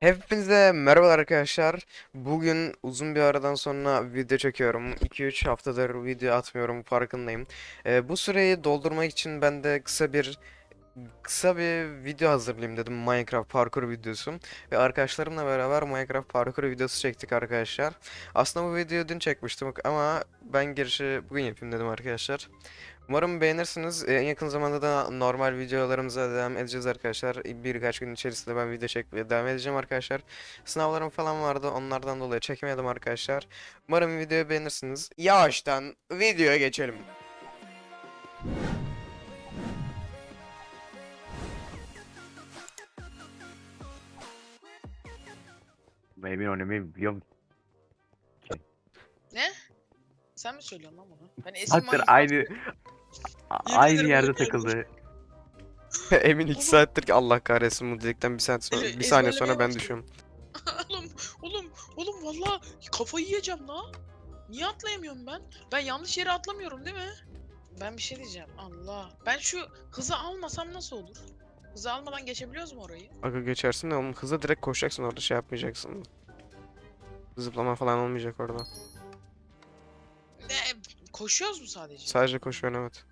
Hepinize merhabalar arkadaşlar. Bugün uzun bir aradan sonra video çekiyorum. 2-3 haftadır video atmıyorum farkındayım. Ee, bu süreyi doldurmak için ben de kısa bir kısa bir video hazırlayayım dedim Minecraft parkur videosu. Ve arkadaşlarımla beraber Minecraft parkur videosu çektik arkadaşlar. Aslında bu videoyu dün çekmiştim ama ben girişi bugün yapayım dedim arkadaşlar. Umarım beğenirsiniz. En yakın zamanda da normal videolarımıza devam edeceğiz arkadaşlar. Birkaç gün içerisinde ben video çekmeye devam edeceğim arkadaşlar. Sınavlarım falan vardı. Onlardan dolayı çekemedim arkadaşlar. Umarım videoyu beğenirsiniz. Yavaştan videoya geçelim. Ben emin oynamayı biliyorum. Ne? Sen mi söylüyorsun lan bunu? Ben esim Hatta manyak- aynı Yemin aynı ederim yerde takıldı. Emin 2 saattir ki Allah kahretsin bu dedikten bir saat sonra bir saniye sonra ezberlemeye ben düşüyorum. oğlum, oğlum, oğlum valla kafayı yiyeceğim la. Niye atlayamıyorum ben? Ben yanlış yere atlamıyorum değil mi? Ben bir şey diyeceğim. Allah. Ben şu hızı almasam nasıl olur? Hızı almadan geçebiliyoruz mu orayı? Aga geçersin de oğlum hızla direkt koşacaksın orada şey yapmayacaksın. Zıplama falan olmayacak orada. Ne? Koşuyoruz mu sadece? Sadece koşuyorsun evet.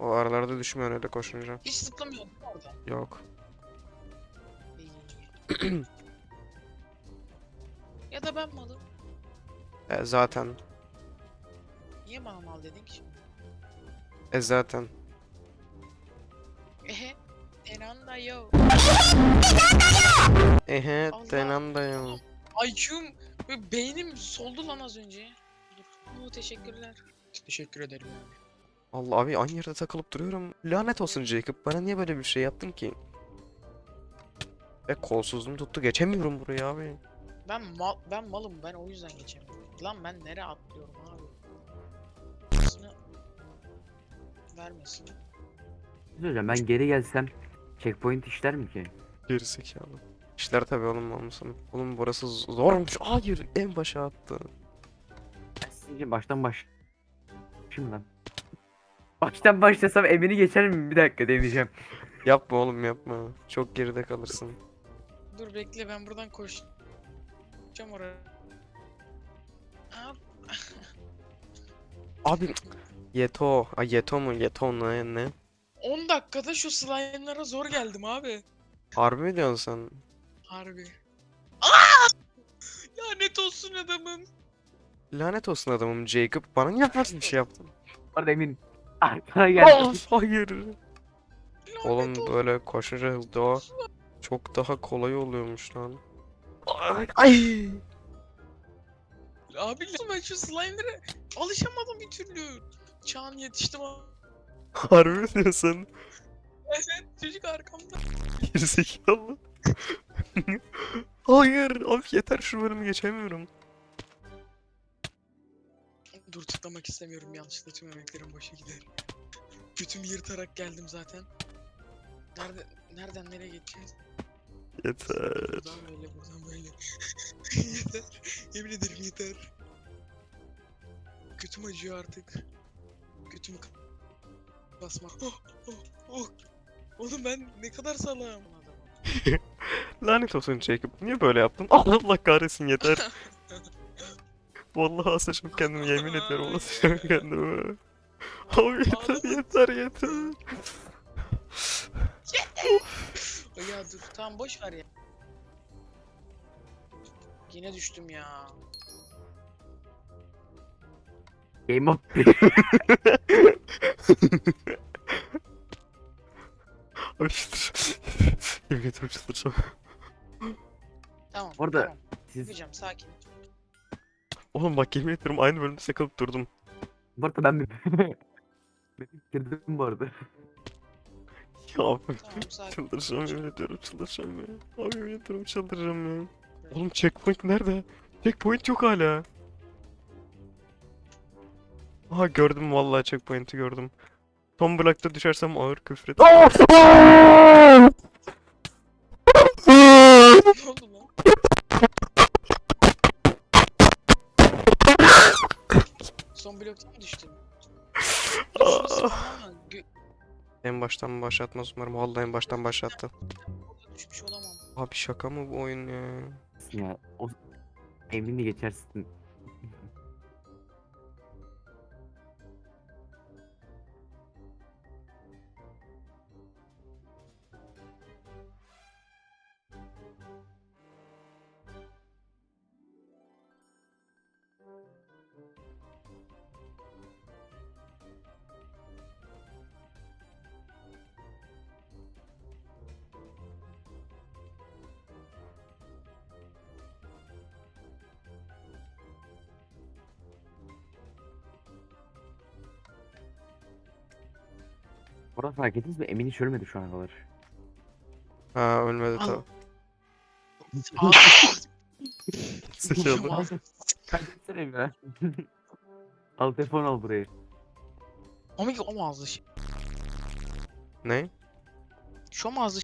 O aralarda düşmüyorsun öyle koşunca. Hiç zıplamıyordum orada. Yok. İyi. ya da ben malım. E, zaten. Niye bana mal dedin ki şimdi? E zaten. Ehe. Enanda yo. Ehe Allah. tenandayım. IQ'm ve beynim soldu lan az önce. Dur. Oo, teşekkürler. Teşekkür ederim. Allah abi aynı yerde takılıp duruyorum. Lanet olsun Jacob. Bana niye böyle bir şey yaptın ki? Ve kolsuzluğum tuttu. Geçemiyorum buraya abi. Ben mal ben malım ben o yüzden geçemiyorum. Lan ben nereye atlıyorum abi? İsmi vermesin. Hocam ben geri gelsem checkpoint işler mi ki? Gerizekalı. İşler tabii oğlum mal mısın? Oğlum burası zormuş. Hayır en başa attı. Ben sizce baştan baş... Şimdi lan. Baştan başlasam Emin'i geçer mi? Bir dakika deneyeceğim. Yapma oğlum yapma. Çok geride kalırsın. Dur bekle ben buradan koşacağım oraya. Abi, Abi Yeto. Ay Yeto mu? Yeto ne? ne? 10 dakikada şu slime'lara zor geldim abi. Harbi mi diyorsun sen? Harbi. Aa! Lanet olsun adamım. Lanet olsun adamım Jacob. Bana niye yaparsın bir şey yaptın? Bu arada Emin. Arkana gel. hayır. Oğlum böyle koşunca o çok daha kolay oluyormuş lan. Ay. ay. Abi ben şu slime'lara alışamadım bir türlü. Çağan yetiştim ama. Harbi mi diyorsun? Evet çocuk arkamda. Gerizekalı. Hayır abi yeter şu bölümü geçemiyorum. Dur tıklamak istemiyorum yanlışlıkla tüm emeklerim boşa gider. Götümü yırtarak geldim zaten. Nerede, nereden nereye geçeceğiz? Yeter. Buradan böyle, buradan böyle. yeter. Yemin ederim yeter. Götüm acıyor artık. Götümü k- basmak. Oh, oh, oh. Oğlum ben ne kadar salağım. Lanet olsun Jacob. Niye böyle yaptın? Allah kahretsin yeter. Vallahi asacağım kendimi yemin ediyorum asacağım kendimi. Abi yeter yeter yeter. ya dur tamam boş ver ya. Yine düştüm ya. Game up. Abi çıldıracağım. Yemin ederim çıldıracağım. Tamam. Orada- Tamam. Siz Yapacağım sakin. Oğlum bak yemin ederim aynı bölümde sakılıp durdum. bu arada ben bir... Bitirdim bu arada. Ya abi Tamam çıldıracağım yemin ediyorum çıldıracağım ya. Abi yemin ediyorum çıldıracağım ya. Oğlum checkpoint nerede? Checkpoint yok hala. Aha gördüm vallahi checkpoint'i gördüm. Son blockta düşersem ağır küfür et. En baştan başlatmaz umarım. Vallahi en baştan başlattı. Düşmüş olamam. Abi şaka mı bu oyun ya? Ya o Emin'i geçersin. Burada fark ettiniz mi? Emin hiç ölmedi şu ana kadar. Ha ölmedi Al. tabi. Aa, Sıçradı. Kaydetsene Emre. al telefon al burayı. Ama ki o mu ağzı şey? ne? Şu mu ağzı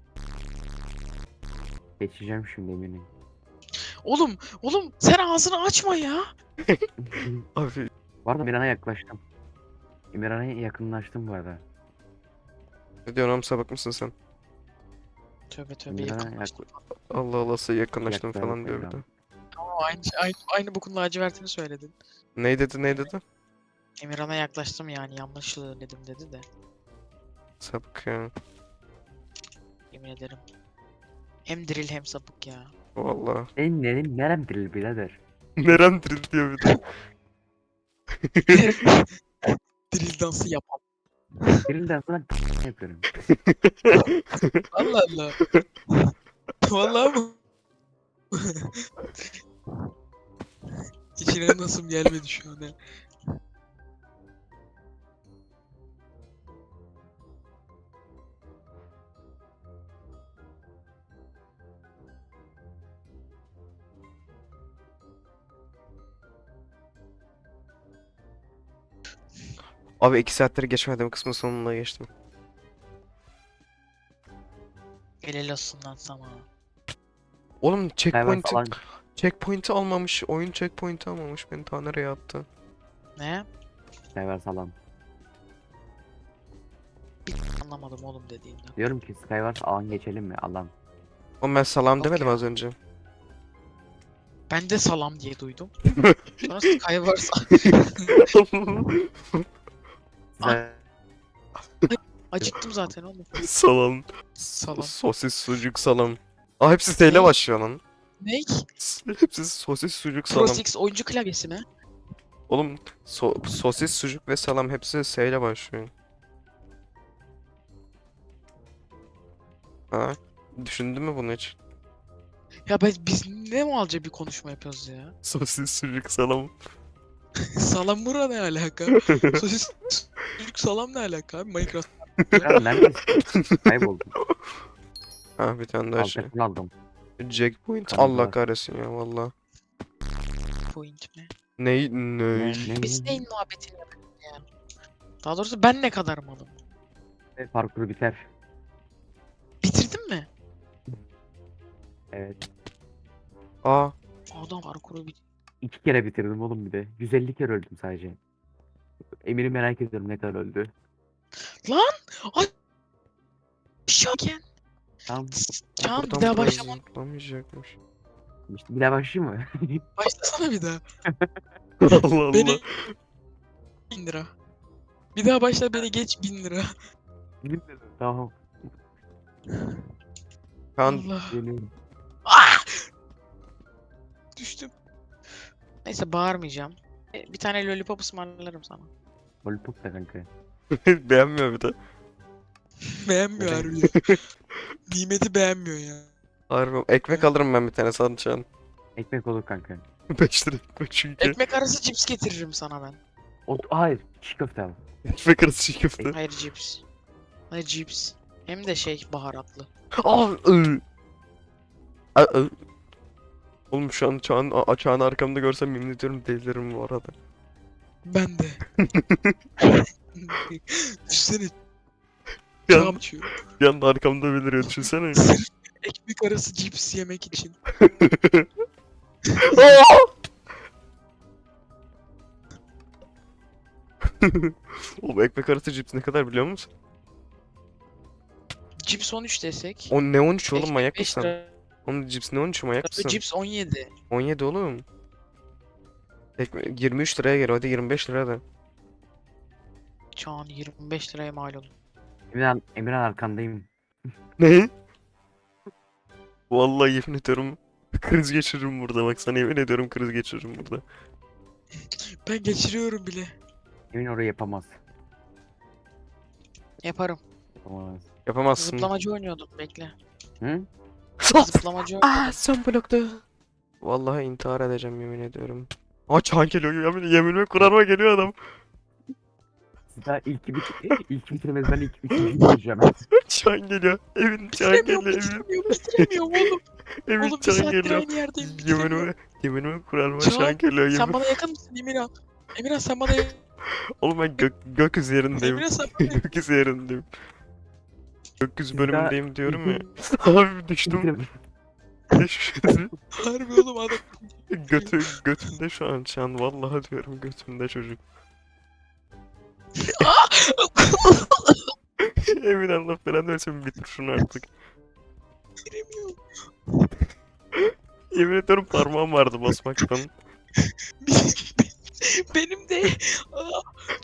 Geçeceğim şimdi Emin'i. Oğlum, oğlum sen ağzını açma ya. Abi Bu arada Emirhan'a yaklaştım. Emirhan'a yakınlaştım bu arada. Ne diyorsun oğlum sapık mısın sen? Tövbe tövbe Emirhan'a yakınlaştım. Allah Allah sen yakınlaştın Yaklaştım falan diyor bir de. ya. Tamam aynı, aynı, aynı bokun lacivertini söyledin. Ne dedi ne dedi? Emirhan'a yaklaştım yani yanlış dedim dedi de. Sapık ya. Yemin ederim. Hem diril hem sapık ya. Valla. Senin nerin nerem diril birader? Nerem diril diyor bir de. diril dansı yapam. Dirilden sonra yapıyorum. Allah Allah. Vallahi mı? İçine nasıl gelmedi şu an ya. Abi iki saattir geçmedim kısmın sonuna geçtim. Helal olsun lan sana. Oğlum Hemen checkpoint'i falan checkpoint'i almamış. Oyun checkpoint'i almamış. Beni ta nereye attı? Ne? Skyver salam. Anlamadım oğlum dediğinden. Diyorum ki Skywars alan geçelim mi? Alan. Oğlum ben salam demedim az önce. Ben de salam diye duydum. Sonra Skywars Size acıktım zaten oğlum. salam. Salam. Sosis, sucuk, salam. Aa hepsi S ile başlıyor lan. Ne? Hepsi sosis, sucuk, Pro salam. 6 oyuncu klavyesi mi? Oğlum so- sosis, sucuk ve salam hepsi S ile başlıyor. Ha? Düşündün mü bunu hiç? Ya ben, biz ne malca bir konuşma yapıyoruz ya? Sosis, sucuk, salam. salam bura ne alaka? Sosis çocuk salam ne alaka abi? Minecraft Biraz neredesin? Kayboldum. Ha bir tane daha şey. telefon aldım. Checkpoint. Tamam, Allah var. kahretsin ya valla. point mi? Ney Ne, ne, Biz ne? neyin muhabbetini yapıyoruz yani? Daha doğrusu ben ne kadar malım? Ve Parkur biter. Bitirdin mi? Evet. Aa Adam parkuru bit. İki kere bitirdim oğlum bir de. 150 kere öldüm sadece. Emir'i merak ediyorum ne kadar öldü. Şoken. Tamam. Can bir daha buraya başlama. zıplamayacakmış. İşte bir daha başlayayım mı? Başlasana bir daha. Allah Allah. Beni 1000 lira. Bir daha başla beni geç 1000 lira. Bilmiyorum. Tamam. Kaan Allah. Geliyorum. Düştüm. Neyse bağırmayacağım. E, Bir tane lollipop ısmarlarım sana. Lollipop da kanka. beğenmiyor bir de. Beğenmiyor harbiden. Nimeti beğenmiyor ya. Harbi ekmek alırım ben bir tane sanacağın. Ekmek olur kanka. 5 lira ekmek çünkü. Ekmek arası cips getiririm sana ben. O, hayır. Çiğ köfte al. Ekmek arası çiğ köfte. Hayır cips. Hayır cips. Hem de şey baharatlı. Aa, ı. Aa, ı. Oğlum şu an çağın, a- arkamda görsem yemin ediyorum deliririm bu arada. Ben de. Düşsene. Bir an, içiyor. bir anda arkamda beliriyor düşünsene. Sırf ekmek arası cips yemek için. Oğlum ekmek arası cips ne kadar biliyor musun? Cips 13 desek. O ne 13 oğlum ekmek manyak 5 mısın? lira Oğlum cips ne 13 manyak mısın? Cips 17. 17 oğlum. Ekme 23 liraya geliyor hadi 25 liraya da. Çağan 25 liraya mal oldu. Emirhan, Emirhan arkandayım. Ne? Vallahi yemin ediyorum kriz geçiririm burada bak sana yemin ediyorum kriz geçiririm burada. Ben geçiriyorum bile. Emin orayı yapamaz. Yaparım. Yapamaz. Yapamazsın. Zıplamacı oynuyordum bekle. Hı? Zıplamacı oynuyordum. Aa son blokta. Vallahi intihar edeceğim yemin ediyorum. Çan geliyor yemin, yeminime kurarma geliyor adam. Daha ilk bit ilk bitirmez ben ilk üçüncü bitireceğim. Çan geliyor. Evin çan Bitiremiyorum, geliyor evin. bitiremiyorum, bitiremiyorum oğlum. Evin Oğlum bir çan saattir geliyor. aynı yerdeyim. bitiremiyorum. Yeminime, yeminime kurarma Çağan, çan geliyor Sen yemin. bana yakın mısın Emirhan? Emirhan sen bana yakın Oğlum ben gök, gökyüzü yerindeyim. Emirhan sen bana gökyüzü yerindeyim. Gökyüzü bölümündeyim diyorum ya. Abi düştüm. düştüm. Harbi oğlum adam. Götü, götümde şu an çan. Vallahi diyorum götümde çocuk. Emin Allah falan versin bitir şunu artık. Bitiremiyorum. Yemin ediyorum parmağım vardı basmaktan. Benim de Aa,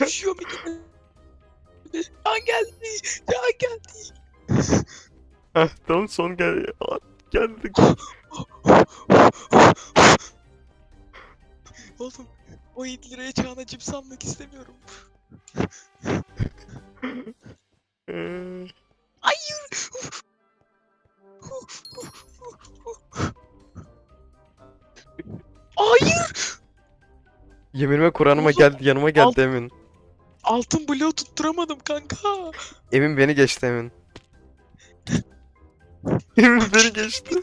düşüyorum ikide. Can geldi. Can geldi. Heh tamam son gel. Aa, Geldik. Oğlum 17 liraya Çağan'a cips almak istemiyorum. Hayır. Hayır. Yeminime Kur'an'ıma Oğlum, geldi yanıma geldi Emin. Altın bloğu tutturamadım kanka. Emin beni geçti Emin. Emin beni geçti.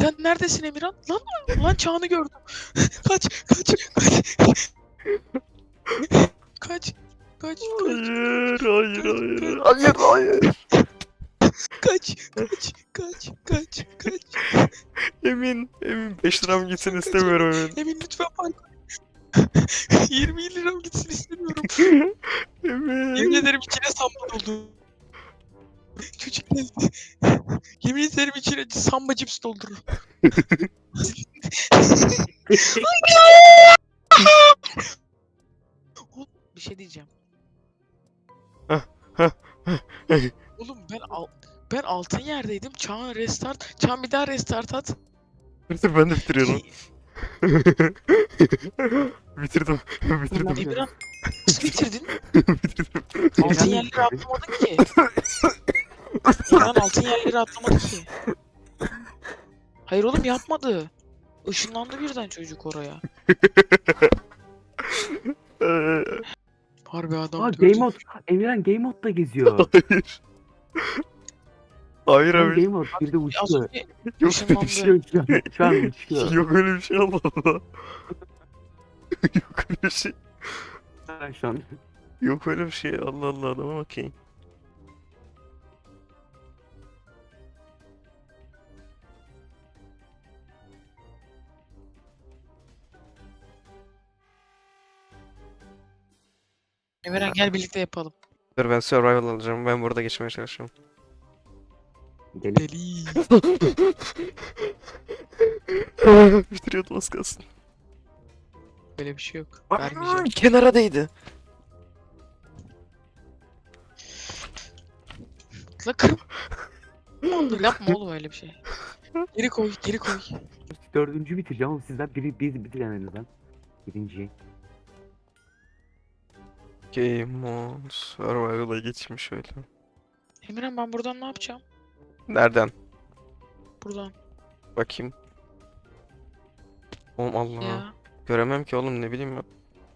Sen neredesin Emirhan? Lan lan Çağan'ı gördüm. kaç kaç kaç. Kaç. Kaç, kaç, Hayır, hayır, hayır. Hayır, hayır. kaç, kaç, kaç, kaç, kaç. Emin, Emin 5 liram gitsin istemiyorum Emin. Emin lütfen fark 20 liram gitsin istemiyorum. Yemin Emin. ederim içine samba doldu. Çocuk geldi. Yemin ederim içine samba cips doldurur. Bir şey diyeceğim. Oğlum ben al ben altın yerdeydim. Çağan restart. Çağan bir daha restart at. Dur ben de bitiriyorum. Bitirdim. Bitirdim. Emirhan nasıl bitirdin? Bitirdim. Altın yerleri bitirdi. atlamadı ki. Emirhan altın yerleri atlamadı ki. Hayır oğlum yapmadı. Işınlandı birden çocuk oraya. game mode. Emirhan game mode'da geziyor. Hayır. Hayır Oğlum abi. game mode bir de uçuyor. Yok ışınlandı. Uçuyor şu an. Şu an uçuyor. Yok öyle bir şey Allah Allah. Yok öyle bir şey. Şu an. Yok öyle bir şey Allah Allah adama bakayım. Emirhan gel birlikte yapalım. Dur ben survival alacağım. Ben burada geçmeye çalışıyorum. Gelin. Deli. Bitiriyordum az kalsın. Böyle bir şey yok. Aa, Vermeyeceğim. Kenara değdi. Dur yapma oğlum öyle bir şey. Geri koy, geri koy. Dördüncü bitireceğim ama sizden biri bir bitiremediniz lan. Birinciyi. Game on survival'a geçmiş şöyle. Emirhan ben buradan ne yapacağım? Nereden? Buradan. Bakayım. Oğlum Allah. Ya. Göremem ki oğlum ne bileyim ya.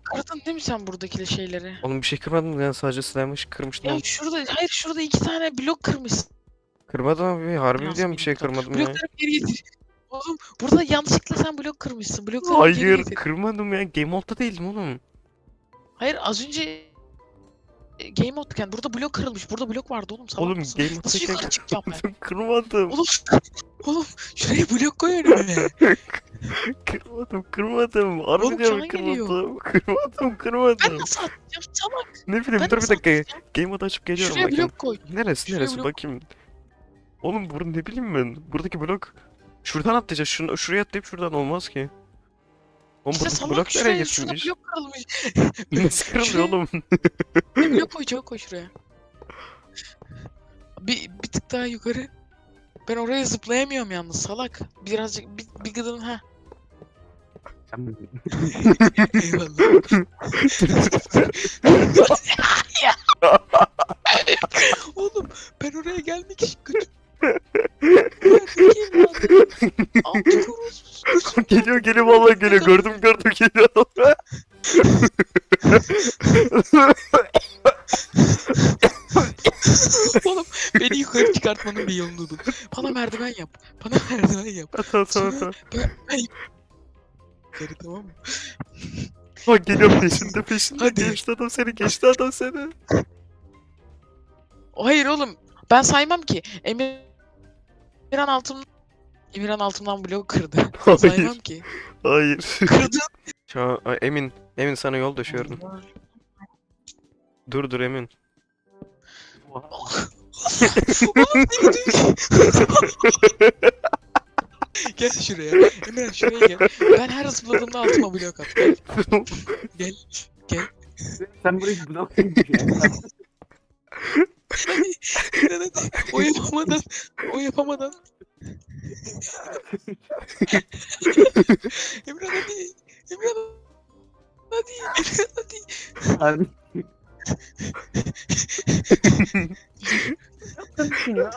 Kırdın değil mi sen buradaki şeyleri? Oğlum bir şey kırmadım ya sadece slime ışık kırmıştım. Ya şurada, hayır şurada iki tane blok kırmışsın. Kırmadım abi harbi Nasıl diyorum bir şey kırmadım ya. Blokları geri getir. Oğlum burada yanlışlıkla sen blok kırmışsın. Blokları geri Hayır getir. kırmadım ya game mode'da değildim oğlum. Hayır az önce e, game mode'ken burada blok kırılmış. Burada blok vardı oğlum. Salak Oğlum mısın? game Nasıl mode'dayken yukarı çıkacağım ben? kırmadım. Oğlum, oğlum şuraya blok koy önüme. Kırmadım kırmadım. Harbi diyorum geliyor. kırmadım. Kırmadım Ben kırmadım. nasıl atacağım salak? Ne bileyim Ben dur bir nasıl dakika. atacağım? Game mode açıp geliyorum Şuraya bakayım. blok koy. Neresi Şuraya neresi blok- bakayım. Oğlum burada ne bileyim ben. Buradaki blok. Şuradan atlayacağız. Şunu, şuraya atlayıp şuradan olmaz ki. Oğlum İşte salak blok nereye şuraya şurada geçmiş? blok kırılmış. Nasıl kırılıyor oğlum? Blok koy çabuk koy şuraya. Bir, bir tık daha yukarı. Ben oraya zıplayamıyorum yalnız salak. Birazcık bir, bir gıdım ha. Eyvallah. Oğlum ben oraya gelmek için geliyor geliyor vallahi geliyor. Gördüm gördüm geliyor. Oğlum beni yukarı çıkartmanın bir yolunu bul. Bana merdiven yap. Bana merdiven yap. tamam tamam tamam. Ben, ben yukarı tamam mı? Ha geliyor peşinde peşinde. Hadi. Geçti adam seni geçti adam seni. Hayır oğlum. Ben saymam ki. Emirhan altım Emirhan altımdan bloğu kırdı. Hayır. Saymam ki. Hayır. Kırdı. Şu an Ay, Emin. Emin sana yol düşüyorum. Dur dur Emin. gel şuraya. Emirhan şuraya gel. Ben her zıpladığımda altıma blok at. Gel. Gel. Gel. Sen burayı blok. O yapamadan. O yapamadan. Emirhan hadi. Emirhan hadi. Emirhan hadi. Abi. Yaptın ya.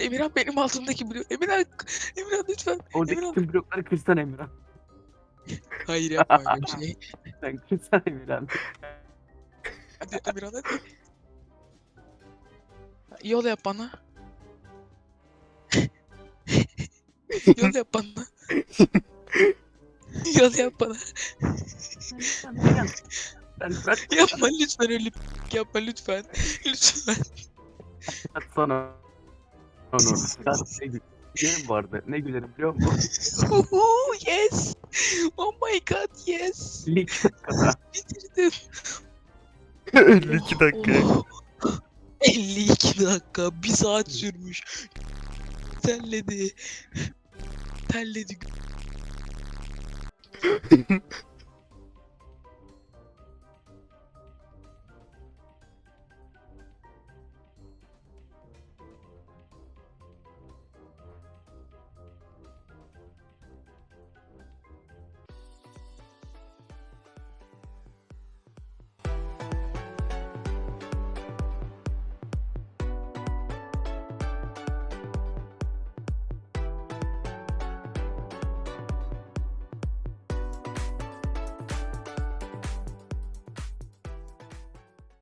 Emirhan benim altımdaki blok. Emirhan. Emirhan lütfen. Oradaki Emirhan. tüm blokları kırsan Emirhan. Hayır yapma öyle bir şey. Sen kırsan Emirhan. Hadi Emirhan hadi. Yol yap bana. Yol yap bana. Yol yap bana. Bırak. Yapma lütfen öyle bir yapma lütfen. Lütfen. At sana. Onu. Ben ne gü- gülerim arada. Ne gülerim biliyor musun? Uhu, yes. Oh my god yes. Lig kadar. Bitirdim. 52 dakika. Oh. 52 dakika. Bir saat sürmüş. Terledi. Terledi.